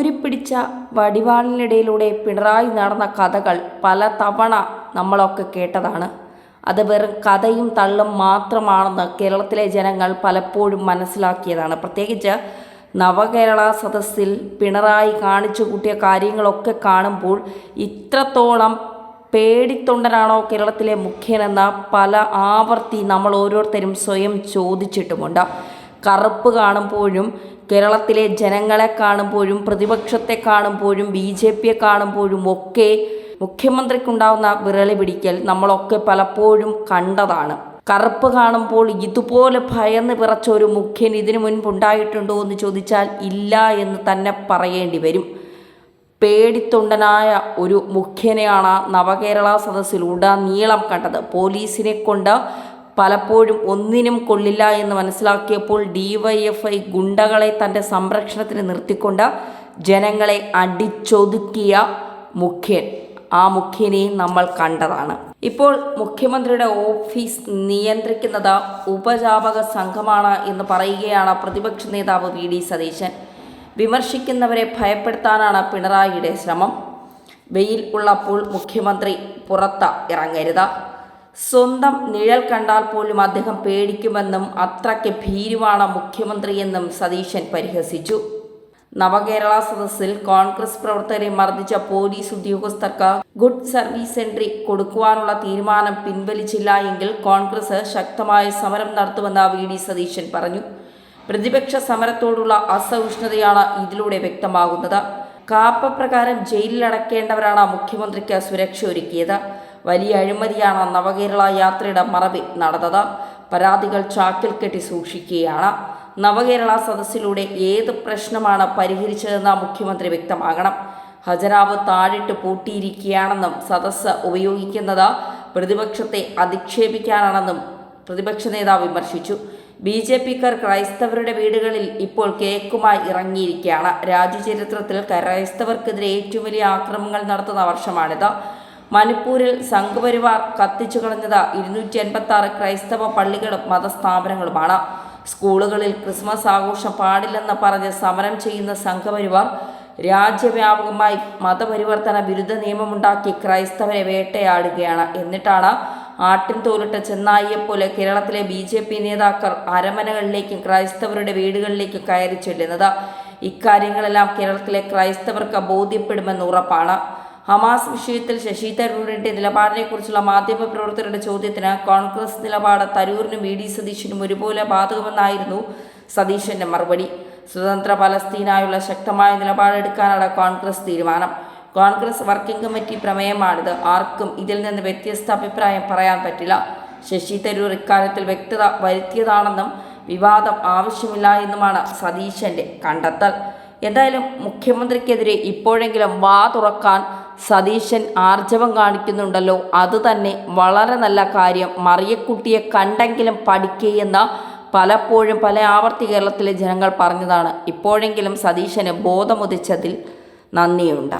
ഊരിപ്പിടിച്ച വടിവാളിനിടയിലൂടെ പിണറായി നടന്ന കഥകൾ പല തവണ നമ്മളൊക്കെ കേട്ടതാണ്. അത് വെറും കഥയും തള്ളും മാത്രമാണെന്ന് കേരളത്തിലെ ജനങ്ങൾ പലപ്പോഴും മനസ്സിലാക്കിയതാണ്. പ്രത്യേകിച്ച് നവകേരള സദസ്സിൽ പിണറായി കാണിച്ചു കൂട്ടിയ കാര്യങ്ങളൊക്കെ കാണുമ്പോൾ ഇത്രത്തോളം പേടിത്തൊണ്ടനാണോ കേരളത്തിലെ മുഖ്യനെന്ന പല ആവർത്തി നമ്മൾ ഓരോരുത്തരും സ്വയം ചോദിച്ചിട്ടുമുണ്ട്. കറുപ്പ് കാണുമ്പോഴും കേരളത്തിലെ ജനങ്ങളെ കാണുമ്പോഴും പ്രതിപക്ഷത്തെ കാണുമ്പോഴും ബി ജെ പിയെ കാണുമ്പോഴും ഒക്കെ മുഖ്യമന്ത്രിക്കുണ്ടാവുന്ന വിരളി പിടിക്കൽ നമ്മളൊക്കെ പലപ്പോഴും കണ്ടതാണ്. കറുപ്പ് കാണുമ്പോൾ ഇതുപോലെ ഭയന്ന് പിറച്ച ഒരു മുഖ്യൻ ഇതിനു മുൻപുണ്ടായിട്ടുണ്ടോ എന്ന് ചോദിച്ചാൽ ഇല്ല എന്ന് തന്നെ പറയേണ്ടി വരും. പേടിത്തൊണ്ടനായ ഒരു മുഖ്യനെയാണ് നവകേരള സദസ്സിലൂടെ നീളം കണ്ടത്. പോലീസിനെ കൊണ്ട് പലപ്പോഴും ഒന്നിനും കൊള്ളില്ല എന്ന് മനസ്സിലാക്കിയപ്പോൾ ഡിവൈഎഫ്ഐ ഗുണ്ടകളെ തന്റെ സംരക്ഷണത്തിന് നിർത്തിക്കൊണ്ട് ജനങ്ങളെ അടിച്ചൊതുക്കിയ മുഖ്യൻ. ആ മുഖ്യനെയും നമ്മൾ കണ്ടതാണ്. ഇപ്പോൾ മുഖ്യമന്ത്രിയുടെ ഓഫീസ് നിയന്ത്രിക്കുന്നത് ഉപജാപക സംഘമാണ് എന്ന് പറയുകയാണ് പ്രതിപക്ഷ നേതാവ് വി ഡി സതീശൻ. വിമർശിക്കുന്നവരെ ഭയപ്പെടുത്താനാണ് പിണറായിയുടെ ശ്രമം. വെയിൽ ഉള്ളപ്പോൾ മുഖ്യമന്ത്രി പുറത്ത് ഇറങ്ങരുത്. സ്വന്തം നിഴൽ കണ്ടാൽ പോലും അദ്ദേഹം പേടിക്കുമെന്നും അത്രയ്ക്ക് ഭീരുവാണ് മുഖ്യമന്ത്രിയെന്നും സതീശൻ പരിഹസിച്ചു. നവകേരള സദസ്സിൽ കോൺഗ്രസ് പ്രവർത്തകരെ മർദ്ദിച്ച പോലീസ് ഉദ്യോഗസ്ഥർക്ക് ഗുഡ് സർവീസ് എൻട്രി കൊടുക്കുവാനുള്ള തീരുമാനം പിൻവലിച്ചില്ല എങ്കിൽ കോൺഗ്രസ് ശക്തമായ സമരം നടത്തുമെന്ന് വി ഡി സതീശൻ പറഞ്ഞു. പ്രതിപക്ഷ സമരത്തോടുള്ള അസഹിഷ്ണുതയാണ് ഇതിലൂടെ വ്യക്തമാകുന്നത്. കാപ്പ പ്രകാരം ജയിലിലടക്കേണ്ടവരാണ് മുഖ്യമന്ത്രിക്ക് സുരക്ഷ ഒരുക്കിയത്. വലിയ അഴിമതിയാണ് നവകേരള യാത്രയുടെ മറവിൽ നടന്നത്. പരാതികൾ ചാക്കിൽ കെട്ടി സൂക്ഷിക്കുകയാണ്. നവകേരള സദസ്സിലൂടെ ഏത് പ്രശ്നമാണ് പരിഹരിച്ചതെന്ന് മുഖ്യമന്ത്രി വ്യക്തമാകണം. ഹജരാവ് താഴിട്ട് പൂട്ടിയിരിക്കുകയാണെന്നും സദസ്സ് ഉപയോഗിക്കുന്നത് പ്രതിപക്ഷത്തെ അധിക്ഷേപിക്കാനാണെന്നും പ്രതിപക്ഷ നേതാവ് വിമർശിച്ചു. ബി ജെ പിക്കാർ ക്രൈസ്തവരുടെ വീടുകളിൽ ഇപ്പോൾ കേക്കുമായി ഇറങ്ങിയിരിക്കുകയാണ്. രാജ്യചരിത്രത്തിൽ ക്രൈസ്തവർക്കെതിരെ ഏറ്റവും വലിയ ആക്രമണങ്ങൾ നടത്തുന്ന വർഷമാണിത്. മണിപ്പൂരിൽ സംഘപരിവാർ കത്തിച്ചു കളഞ്ഞത് ഇരുന്നൂറ്റി എൺപത്തി ആറ് ക്രൈസ്തവ പള്ളികളും മതസ്ഥാപനങ്ങളുമാണ്. സ്കൂളുകളിൽ ക്രിസ്മസ് ആഘോഷം പാടില്ലെന്ന് പറഞ്ഞ് സമരം ചെയ്യുന്ന സംഘപരിവാർ രാജ്യവ്യാപകമായി മതപരിവർത്തന വിരുദ്ധ നിയമമുണ്ടാക്കി ക്രൈസ്തവരെ വേട്ടയാടുകയാണ്. എന്നിട്ടാണ് ആട്ടിൻ തോലിട്ട ചെന്നായിയെപ്പോലെ കേരളത്തിലെ ബി ജെ പി നേതാക്കൾ അരമനകളിലേക്കും ക്രൈസ്തവരുടെ വീടുകളിലേക്കും കയറി ചെല്ലുന്നത്. ഇക്കാര്യങ്ങളെല്ലാം കേരളത്തിലെ ക്രൈസ്തവർക്ക് ബോധ്യപ്പെടുമെന്ന് ഉറപ്പാണ്. ഹമാസ് വിഷയത്തിൽ ശശി തരൂരിന്റെ നിലപാടിനെക്കുറിച്ചുള്ള മാധ്യമപ്രവർത്തകരുടെ ചോദ്യത്തിന് കോൺഗ്രസ് നിലപാട് തരൂരിനും വി ഡി സതീശനും ഒരുപോലെ ബാധകമെന്നായിരുന്നു സതീശന്റെ മറുപടി. സ്വതന്ത്ര പലസ്തീനായുള്ള ശക്തമായ നിലപാടെടുക്കാനാണ് കോൺഗ്രസ് തീരുമാനം. കോൺഗ്രസ് വർക്കിംഗ് കമ്മിറ്റി പ്രമേയമാണിത്. ആർക്കും ഇതിൽ നിന്ന് വ്യത്യസ്ത അഭിപ്രായം പറയാൻ പറ്റില്ല. ശശി തരൂർ ഇക്കാര്യത്തിൽ വ്യക്തത വരുത്തിയതാണെന്നും വിവാദം ആവശ്യമില്ല എന്നുമാണ് സതീശന്റെ കണ്ടെത്തൽ. എന്തായാലും മുഖ്യമന്ത്രിക്കെതിരെ ഇപ്പോഴെങ്കിലും വാ തുറക്കാൻ സതീശൻ ആർജവം കാണിക്കുന്നുണ്ടല്ലോ. അത് തന്നെ വളരെ നല്ല കാര്യം. മറിയക്കുട്ടിയെ കണ്ടെങ്കിലും പഠിക്കുകയെന്ന് പലപ്പോഴും പല ആവർത്തി കേരളത്തിലെ ജനങ്ങൾ പറഞ്ഞതാണ്. ഇപ്പോഴെങ്കിലും സതീശന് ബോധമുദിച്ചതിൽ നന്ദിയുണ്ട്.